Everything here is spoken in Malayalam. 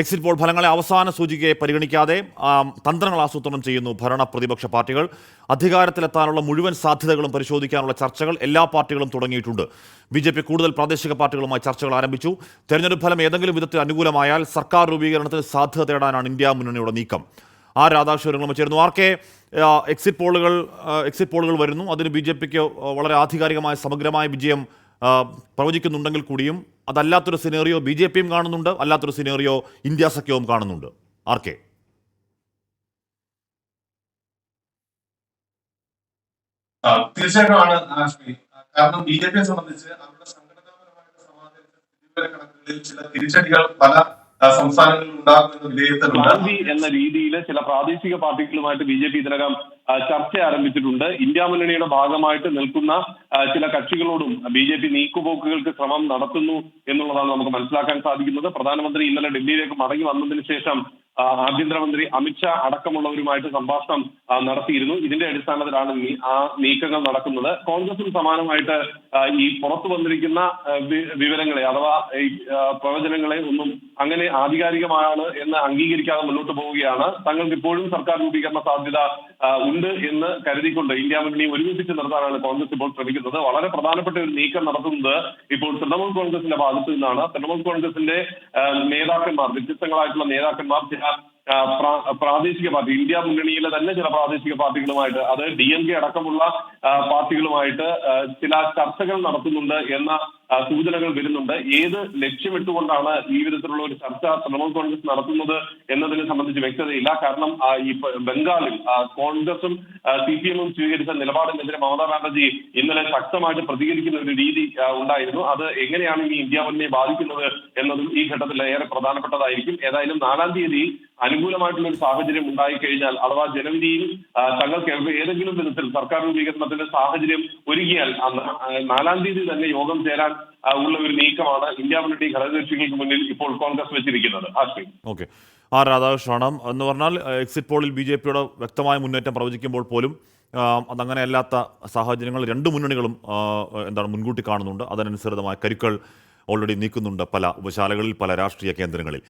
എക്സിറ്റ് പോൾ ഫലങ്ങളെ അവസാന സൂചികയെ പരിഗണിക്കാതെ തന്ത്രങ്ങൾ ആസൂത്രണം ചെയ്യുന്നു ഭരണ പ്രതിപക്ഷ പാർട്ടികൾ. അധികാരത്തിലെത്താനുള്ള മുഴുവൻ സാധ്യതകളും പരിശോധിക്കാനുള്ള ചർച്ചകൾ എല്ലാ പാർട്ടികളും തുടങ്ങിയിട്ടുണ്ട്. ബി ജെ പി കൂടുതൽ പ്രാദേശിക പാർട്ടികളുമായി ചർച്ചകൾ ആരംഭിച്ചു. തെരഞ്ഞെടുപ്പ് ഫലം ഏതെങ്കിലും വിധത്തിൽ അനുകൂലമായാൽ സർക്കാർ രൂപീകരണത്തിന് സാധ്യത തേടാനാണ് ഇന്ത്യ മുന്നണിയുടെ നീക്കം. ആ രാധാകൃഷ്ണനും ചേർന്നു ആർ കെ എക്സിറ്റ് പോളുകൾ എക്സിറ്റ് പോളുകൾ വരുന്നു. അതിന് ബി ജെ പിക്ക് വളരെ ആധികാരികമായ സമഗ്രമായ വിജയം പ്രവചിക്കുന്നുണ്ടെങ്കിൽ കൂടിയും അതല്ലാത്തൊരു സിനേറിയോ ബി ജെ പിയും കാണുന്നുണ്ട് അല്ലാത്തൊരു സിനേറിയോ ഇന്ത്യ സഖ്യവും കാണുന്നുണ്ട്. R K? തീർച്ചയായിട്ടും ആണ് കാരണം ബി ജെ പിയെ സംബന്ധിച്ച് അവരുടെ സംഘടനാപരമായിട്ട് സമാധാനത്തിൽ ചില തിരിച്ചടികൾ പല സംസ്ഥാനങ്ങളിൽ ഗാന്ധി എന്ന രീതിയിൽ ചില പ്രാദേശിക പാർട്ടികളുമായിട്ട് ബി ജെ പി ഇതിനകം ചർച്ച ആരംഭിച്ചിട്ടുണ്ട്. ഇന്ത്യ മുന്നണിയുടെ ഭാഗമായിട്ട് നിൽക്കുന്ന ചില കക്ഷികളോടും ബി ജെ പി നീക്കുപോക്കുകൾക്ക് ശ്രമം നടത്തുന്നു എന്നുള്ളതാണ് നമുക്ക് മനസ്സിലാക്കാൻ സാധിക്കുന്നത്. പ്രധാനമന്ത്രി ഇന്നലെ ഡൽഹിയിലേക്ക് മടങ്ങി വന്നതിന് ശേഷം ആഭ്യന്തരമന്ത്രി അമിത്ഷാ അടക്കമുള്ളവരുമായിട്ട് സംഭാഷണം നടത്തിയിരുന്നു. ഇതിന്റെ അടിസ്ഥാനത്തിലാണ് ആ നീക്കങ്ങൾ നടക്കുന്നത്. കോൺഗ്രസും സമാനമായിട്ട് ഈ പുറത്തു വന്നിരിക്കുന്ന വിവരങ്ങളെ അഥവാ പ്രവചനങ്ങളെ ഒന്നും അങ്ങനെ ആധികാരികമാണ് എന്ന് അംഗീകരിക്കാതെ മുന്നോട്ട് പോവുകയാണ്. തങ്ങൾക്ക് ഇപ്പോഴും സർക്കാർ രൂപീകരണ സാധ്യത ഉണ്ട് എന്ന് കരുതിക്കൊണ്ട് ഇന്ത്യ മുന്നണി ഒരുമിപ്പിച്ച് നിർത്താനാണ് കോൺഗ്രസ് ഇപ്പോൾ ശ്രമിക്കുന്നത്. വളരെ പ്രധാനപ്പെട്ട ഒരു നീക്കം നടത്തുന്നത് ഇപ്പോൾ തൃണമൂൽ കോൺഗ്രസിന്റെ ഭാഗത്തു നിന്നാണ്. തൃണമൂൽ കോൺഗ്രസിന്റെ നേതാക്കന്മാർ വ്യത്യസ്തങ്ങളായിട്ടുള്ള നേതാക്കന്മാർ പ്രാദേശിക പാർട്ടി ഇന്ത്യ മുന്നണിയിലെ തന്നെ ചില പ്രാദേശിക പാർട്ടികളുമായിട്ട് അത് ഡി എം കെ അടക്കമുള്ള പാർട്ടികളുമായിട്ട് ചില ചർച്ചകൾ നടത്തുന്നുണ്ട് എന്ന സൂചനകൾ വരുന്നുണ്ട്. ഏത് ലക്ഷ്യമിട്ടുകൊണ്ടാണ് ഈ വിധത്തിലുള്ള ഒരു ചർച്ച തൃണമൂൽ കോൺഗ്രസ് നടത്തുന്നത് എന്നതിനെ സംബന്ധിച്ച് വ്യക്തതയില്ല. കാരണം ഈ ബംഗാളിൽ കോൺഗ്രസും സി പി എമ്മും സ്വീകരിച്ച നിലപാടിനെതിരെ മമതാ ബാനർജി ഇന്നലെ ശക്തമായിട്ട് പ്രതികരിക്കുന്ന ഒരു രീതി ഉണ്ടായിരുന്നു. അത് എങ്ങനെയാണ് ഈ ഇന്ത്യ മുന്നേ ബാധിക്കുന്നത് എന്നതും ഈ ഘട്ടത്തിൽ ഏറെ പ്രധാനപ്പെട്ടതായിരിക്കും. ഏതായാലും നാലാം തീയതി അനുകൂലമായിട്ടുള്ള ഒരു സാഹചര്യം ഉണ്ടായി കഴിഞ്ഞാൽ അഥവാ ജനവിധിയിൽ തങ്ങൾക്ക് ഏതെങ്കിലും വിധത്തിൽ സർക്കാർ രൂപീകരണത്തിന്റെ സാഹചര്യം ഒരുങ്ങിയാൽ നാലാം തീയതി തന്നെ യോഗം ചേരാൻ ഉള്ള ഒരു നീക്കമാണ് ഇന്ത്യ മുന്നണി ഘടകകക്ഷികൾക്ക് മുന്നിൽ ഇപ്പോൾ കോൺഗ്രസ് വെച്ചിരിക്കുന്നത്. ഓക്കെ. ആ രാധാകൃഷ്ണൻ എന്ന് പറഞ്ഞാൽ എക്സിറ്റ് പോളിൽ ബി ജെ പിയുടെ വ്യക്തമായ മുന്നേറ്റം പ്രവചിക്കുമ്പോൾ പോലും ആ, അതങ്ങനെ അല്ലാത്ത സാഹചര്യങ്ങൾ രണ്ട് മുന്നണികളും എന്താണ് മുൻകൂട്ടി കാണുന്നുണ്ട്. അതിനനുസൃതമായ കരുക്കൾ ഓൾറെഡി നീക്കുന്നുണ്ട് പല ഉപശാലകളിൽ പല രാഷ്ട്രീയ കേന്ദ്രങ്ങളിൽ.